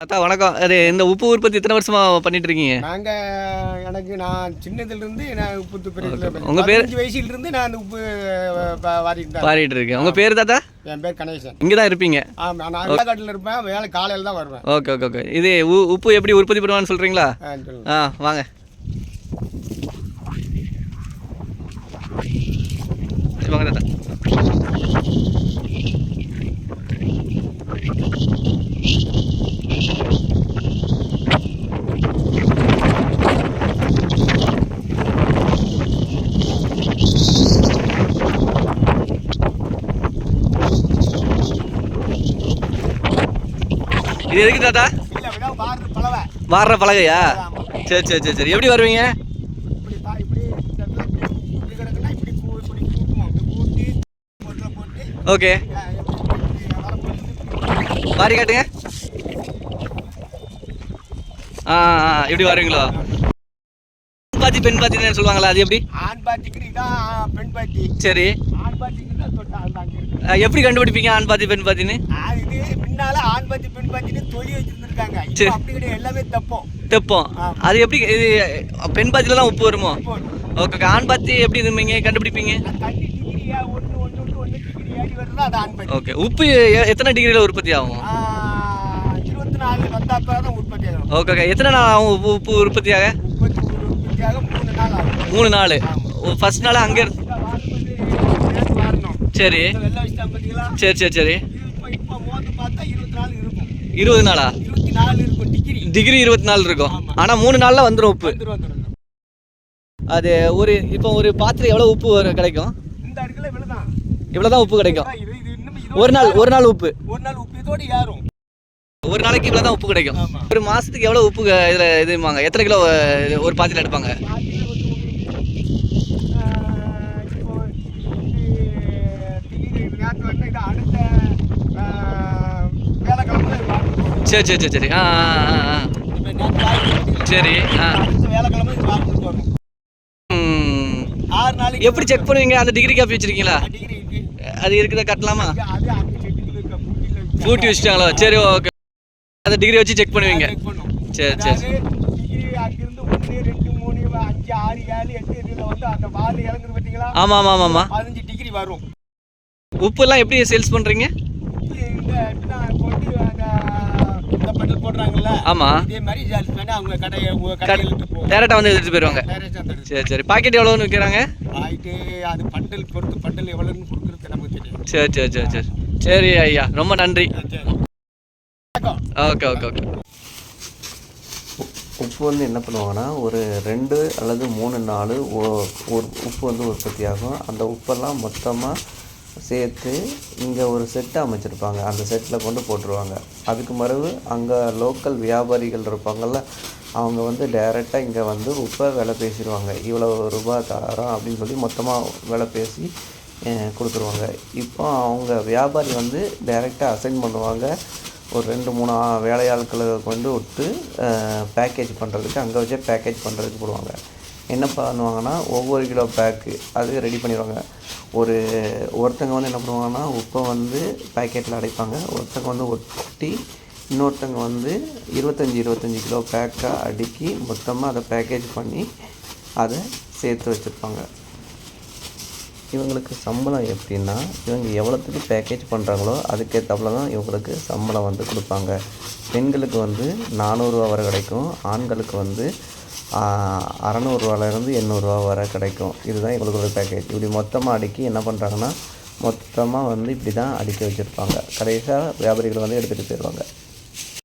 அத்தா வணக்கம். அது இந்த உப்பு உற்பத்தி எத்தனை வருஷமா பண்ணிட்டு இருக்கீங்க நாங்க எனக்கு நான் சின்னதுல இருந்து நான் உப்பு உங்க பேரு? வயசுல இருந்து நான் அந்த உப்பு வாரிட்டு இருக்கேன். உங்க பேர் தாத்தா? என் பேர் கணேசன். இங்கே தான் இருப்பீங்க? ஆமா நான் வேலைக்காட்டில் இருப்பேன். வேலை காலையில தான் வருவேன். Okay okay okay. இது உப்பு எப்படி உற்பத்தி பண்ணுவான்னு சொல்றீங்களா? ஆ, வாங்க. வாங்க தாத்தா. இது எதுக்கு தாத்தா? வாடுற பலகையா. சரி சரி சரி சரி. எப்படி வருவீங்க? ஓகே. மாறி காட்டுங்க. ஆ இப்படி வருவீங்களோ? பாத்தி பெண் பாத்தின்னு சொல்லுவாங்களா? அது எப்படி? ஆண் பாத்திக்கு பெண் பாத்தி சரி ஆண் பாத்திக்கு எப்படி கண்டுபிடிப்பீங்க ஆண் பாத்தி பெண் பாத்தின்னு முன்னால ஆண் பாத்தி பெண் பாத்தின்னு தொழில் வச்சிருந்திருக்காங்க. அப்படி கிடையாது. எல்லாமே தப்போம். தெப்போம். அது எப்படி இது பெண் பாத்தியில தான் உப்பு வருமோ. ஓகே ஆண் பாத்தி எப்படி இதுமீங்க கண்டுபிடிப்பீங்க? ஓகே உப்பு எத்தனை டிகிரியில் உற்பத்தி ஆகும்? இருபத்தி நாலு வந்தாப்ப தான் உற்பத்தி ஆகும். ஓகே ஓகே எத்தனை நாள் ஆகும் உப்பு உப்பு உற்பத்தியாக? உற்பத்தி உற்பத்தியாக மூணு நாள். ஃபர்ஸ்ட் நாள். அங்கே சரி. சரி சரி சரி இது இப்போ இப்போ மோந்து பார்த்தா இருபத்தி நாலு இருக்கும் இருபது நாளா? இருபத்தி நாலு இருக்கும் டிகிரி டிகிரி இருபத்தி நாலு இருக்கும். ஆனால் மூணு நாளில் வந்துடும் உப்பு. அது ஒரு இப்போ ஒரு பாத்திரம் எவ்வளோ உப்பு வரும் கிடைக்கும்? இந்த அடுக்கல இவ்வளவுதான். இவ்வளோ தான் உப்பு கிடைக்கும்? ஒரு நாள் ஒரு நாள் உப்பு. ஒரு நாள் உப்பு இதோட ஏறும். ஒரு நாளைக்கு இவ்வளோ தான் உப்பு கிடைக்கும். ஒரு மாதத்துக்கு எவ்வளோ உப்பு இதுல இதுமாங்க எத்தனை கிலோ ஒரு பாத்திரம் எடுப்பாங்க பாத்தீங்கன்னா வந்து உங்களுக்கு, ஆஹ், இப்போ இது டிகிரி நேற்று வந்து இது அடுத்த ஆஹ், வேலைக்கிழமை இது வாங்கணும். சரி சரி சரி சரி. ஆ சரி ஆ. எப்படி செக் பண்ணுவீங்க? அந்த டிகிரி காப்பி வச்சிருக்கீங்களா? அது இருக்குதா? கட்டலாமா? பூட்டி வச்சுட்டாங்களா? சரி ஓகே அந்த டிகிரி வச்சு செக் பண்ணுவீங்க. சரி சரி. அங்கிருந்து ஒன்று ரெண்டு மூணு அஞ்சு ஆறு ஏழு எட்டு இதில் வந்து அந்த வால் இறங்குது பார்த்தீங்களா? ஆமாம் ஆமாம் ஆமாம் பதினஞ்சு டிகிரி வரும். உப்புலாம் எப்படி சேல்ஸ் பண்ணுறீங்க இந்த பண்டல் போடுறாங்கல்ல? ஆமாம் இதே மாதிரி சேல்ஸ் பண்ணி அவங்க கடையை உங்க போகும் டேரெக்டாக வந்து டைரக்டாக தருது சரி சரி. பாக்கெட் எவ்வளோன்னு விற்கிறாங்க ஆயிட்டு அது பண்டல் பொறுத்து பண்டல் எவ்வளோன்னு கொடுக்குறது நமக்கு தெரியும் சரி சரி சரி சரி. சரி ஐயா. ரொம்ப நன்றி. Okay okay okay. உப்பு வந்து என்ன பண்ணுவாங்கன்னா ஒரு ரெண்டு அல்லது மூணு ஒ- ஒரு உப்பு வந்து உற்பத்தி ஆகும் அந்த உப்பெல்லாம் மொத்தமாக சேர்த்து இங்கே ஒரு செட்டு அமைச்சிருப்பாங்க. அந்த செட்டில் கொண்டு போட்டுருவாங்க. அதுக்கு மறுவு அங்கே லோக்கல் வியாபாரிகள் இருப்பாங்கள்ல அவங்க வந்து டைரெக்டாக இங்கே வந்து உப்பை விலை பேசிடுவாங்க. இவ்வளோ ரூபாய் தரோம் அப்படின்னு சொல்லி மொத்தமாக விலை பேசி கொடுத்துருவாங்க. இப்போ அவங்க வியாபாரி வந்து டைரெக்டாக அசைன் பண்ணுவாங்க. ஒரு ரெண்டு மூணு ஆ- வேலையாட்களை கொண்டு விட்டு பேக்கேஜ் பண்ணுறதுக்கு அங்கே வச்சே பேக்கேஜ் பண்ணுறதுக்கு போடுவாங்க. என்ன பண்ணுவாங்கன்னா ஒவ்வொரு கிலோ பேக்கு அது ரெடி பண்ணிடுவாங்க. ஒரு ஒருத்தங்க வந்து என்ன பண்ணுவாங்கன்னா உப்பை வந்து பேக்கெட்டில் அடைப்பாங்க. ஒருத்தங்க வந்து ஒட்டி இன்னொருத்தங்க வந்து இருபத்தஞ்சி இருபத்தஞ்சி கிலோ பேக்காக அடுக்கி மொத்தமாக அதை பேக்கேஜ் பண்ணி அதை சேர்த்து வச்சுருப்பாங்க. இவங்களுக்கு சம்பளம் எப்படின்னா இவங்க எவ்வளோத்துக்கு பேக்கேஜ் பண்ணுறாங்களோ அதுக்கேற்றாப்புல தான் இவங்களுக்கு சம்பளம் வந்து கொடுப்பாங்க. பெண்களுக்கு வந்து நானூறுரூவா வரை கிடைக்கும். ஆண்களுக்கு வந்து அறநூறுவாலேருந்து எண்ணூறுரூவா வரை கிடைக்கும். இதுதான் எங்களுக்கு ஒரு பேக்கேஜ் இப்படி மொத்தமாக அடுக்கி என்ன பண்ணுறாங்கன்னா மொத்தமாக வந்து இப்படி தான் அடுக்கி வச்சுருப்பாங்க. கடைசியாக வியாபாரிகள் வந்து எடுத்துகிட்டு போயிடுவாங்க